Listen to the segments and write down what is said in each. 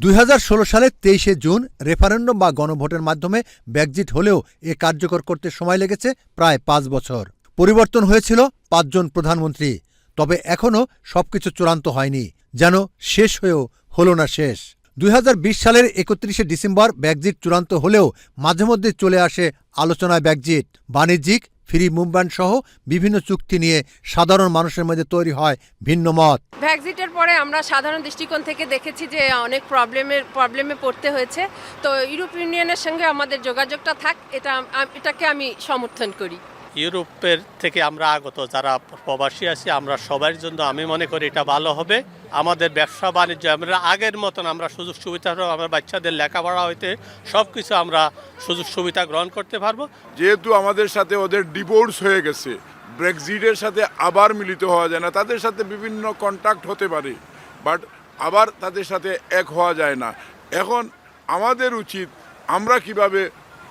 দুই হাজার ষোলো সালের তেইশে জুন রেফারেন্ডাম বা গণভোটের মাধ্যমে ব্যাকজিট হলেও এ কার্যকর করতে সময় লেগেছে প্রায় পাঁচ বছর। পরিবর্তন হয়েছিল পাঁচজন প্রধানমন্ত্রী, তবে এখনও সবকিছু চূড়ান্ত হয়নি, যেন শেষ হয়েও হল না শেষ। দুই হাজার বিশ সালের একত্রিশে ডিসেম্বর ব্যাকজিট চূড়ান্ত হলেও মাঝে মধ্যে চলে আসে আলোচনায় ব্যাকজিট, বাণিজ্যিক ফ্রি মুভমেন্ট সহ বিভিন্ন চুক্তি নিয়ে সাধারণ মানুষের মধ্যে তৈরি হয় ভিন্ন মত। ভ্যাকজিটের পরে আমরা সাধারণ দৃষ্টিকোণ থেকে দেখেছি যে অনেক প্রবলেমের, প্রবলেমে পড়তে হয়েছে। তো ইউরোপ ইউনিয়নের সঙ্গে আমাদের যোগাযোগটা থাক, এটা এটাকে আমি সমর্থন করি। ইউরোপের থেকে আমরা আগত, যারা প্রবাসী আছি, আমরা সবার জন্য আমি মনে করি এটা ভালো হবে। আমাদের ব্যবসা বাণিজ্য, আমরা আগের মতন আমরা সুযোগ সুবিধা আমরা বাচ্চাদের লেখাপড়া হইতে সব কিছু আমরা সুযোগ সুবিধা গ্রহণ করতে পারব। যেহেতু আমাদের সাথে ওদের ডিভোর্স হয়ে গেছে ব্রেক্সিটের সাথে আবার মিলিত হওয়া যায় না, তাদের সাথে বিভিন্ন কন্ট্যাক্ট হতে পারে বাট আবার তাদের সাথে এক হওয়া যায় না। এখন আমাদের উচিত আমরা কীভাবে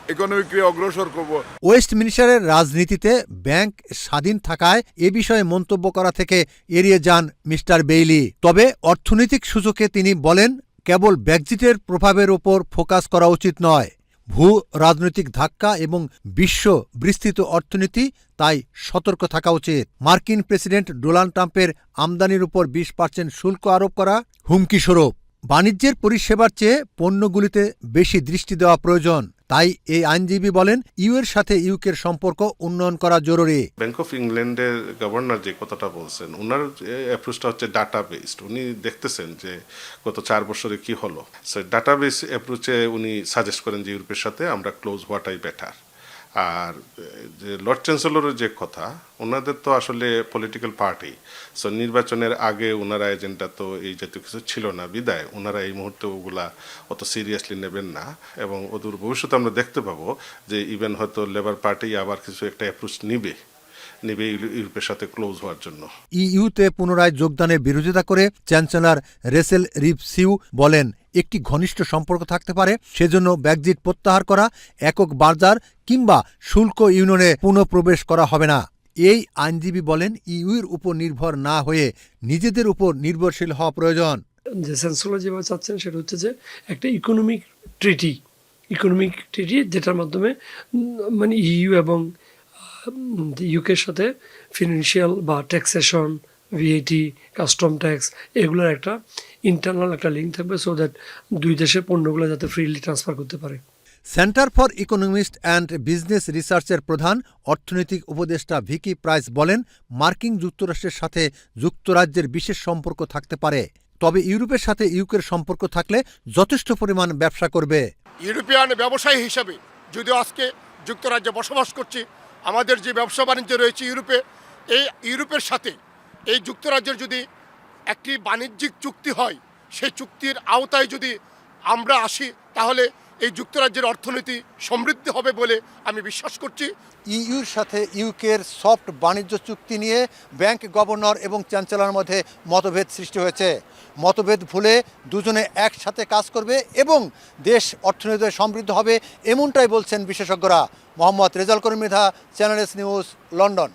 ইকোনমিককে অগ্রসর করব। ওয়েস্টমিনিস্টারের রাজনীতিতে ব্যাংক স্বাধীন থাকায় এ বিষয়ে মন্তব্য করা থেকে এড়িয়ে যান মিস্টার বেইলি। তবে অর্থনৈতিক সূচকে তিনি বলেন, কেবল ব্যাকজিটের প্রভাবের ওপর ফোকাস করা উচিত নয়। ভূ রাজনৈতিক ধাক্কা এবং বিশ্ব বিস্তৃত অর্থনীতি, তাই সতর্ক থাকা উচিত। মার্কিন প্রেসিডেন্ট ডোনাল্ড ট্রাম্পের আমদানির উপর বিশ পার্সেন্ট শুল্ক আরোপ করা হুমকি স্বরূপ। বাণিজ্যের পরিষেবার চেয়ে পণ্যগুলিতে বেশি দৃষ্টি দেওয়া প্রয়োজন। তাই এই আইনজীবী বলেন ইউ এর সাথে ইউকের সম্পর্ক উন্নয়ন করা জরুরি। ব্যাংক অফ ইংল্যান্ডের গভর্নর যে কথাটা বলছেন ওনার অ্যাপ্রোচটা হচ্ছে ডাটা বেসড উনি দেখতেছেন যে গত চার বছরে কি হলো। ডাটা বেস অ্যাপ্রোচে উনি সাজেস্ট করেন যে ইউরোপের সাথে আমরা ক্লোজ হওয়াটাই বেটার আর যে লর্ড চ্যান্সেলরের যে কথা, ওনাদের তো আসলে পলিটিক্যাল পার্টি সো নির্বাচনের আগে ওনারা এজেন্ডা তো এই জাতীয় কিছু ছিল না, বিদায়। ওনারা এই মুহূর্তে ওগুলা অত সিরিয়াসলি নেবেন না। এবং অদূর ভবিষ্যতে আমরা দেখতে পাবো যে ইভেন হয়তো লেবার পার্টি আবার কিছু একটা অ্যাপ্রোচ নিবে নিবে ইউ- ইউরোপের সাথে ক্লোজ হওয়ার জন্য। ইইউতে পুনরায় যোগদানের বিরোধিতা করে চ্যান্সেলর রেসেল রিপসিউ বলেন একটি ঘনিষ্ঠ সম্পর্ক থাকতে পারে, সেজন্য ব্যাকজিট প্রত্যাহার করা, একক বাজার কিংবা শুল্ক ইউনিয়নে পুনঃপ্রবেশ করা হবে না। এই আইনজীবী বলেন ইউর উপর নির্ভর না হয়ে নিজেদের উপর নির্ভরশীল হওয়া প্রয়োজন। যে সেন্সগুলো যেভাবে চাচ্ছেন সেটা হচ্ছে যে একটা ইকোনমিক ট্রিটি ইকোনমিক ট্রিটি যেটার মাধ্যমে মানে ইইউ এবং ইউকের সাথে ফিনান্সিয়াল বা ট্যাক্সেশন ভিএটি কাস্টম ট্যাক্স এগুলোর একটা ইন্টারনাল একটা লিঙ্ক থাকবে সো দ্যাট দুই দেশের পণ্যগুলো যাতে ফ্রিলি ট্রান্সফার করতে পারে। Centre for economist and business রিসার্চের প্রধান অর্থনৈতিক উপদেষ্টা ভিকি প্রাইস বলেন মার্কিন যুক্তরাষ্ট্রের সাথে যুক্তরাজ্যের বিশেষ সম্পর্ক থাকতে পারে। তবে ইউরোপের সাথে ইউকের সম্পর্ক থাকলে যথেষ্ট পরিমাণ ব্যবসা করবে। ইউরোপিয়ান ব্যবসায়ী হিসাবে যদিও আজকে যুক্তরাজ্যে বসবাস করছি আমাদের যে ব্যবসা বাণিজ্য রয়েছে ইউরোপে এই ইউরোপের সাথে এই যুক্তরাজ্যের যদি একটি বাণিজ্যিক চুক্তি হয়, সেই চুক্তির আওতায় যদি আমরা আসি, তাহলে এই যুক্তরাজ্যের অর্থনীতি সমৃদ্ধ হবে বলে আমি বিশ্বাস করছি। ইইউর সাথে ইউকের সফট বাণিজ্য চুক্তি নিয়ে ব্যাংক গভর্নর এবং চ্যান্সেলর মধ্যে মতভেদ সৃষ্টি হয়েছে। মতভেদ ভুলে দুজনে একসাথে কাজ করবে এবং দেশ অর্থনীতিতে সমৃদ্ধ হবে, এমনটাই বলছেন বিশেষজ্ঞরা। Mohammad Rezal channel news, London.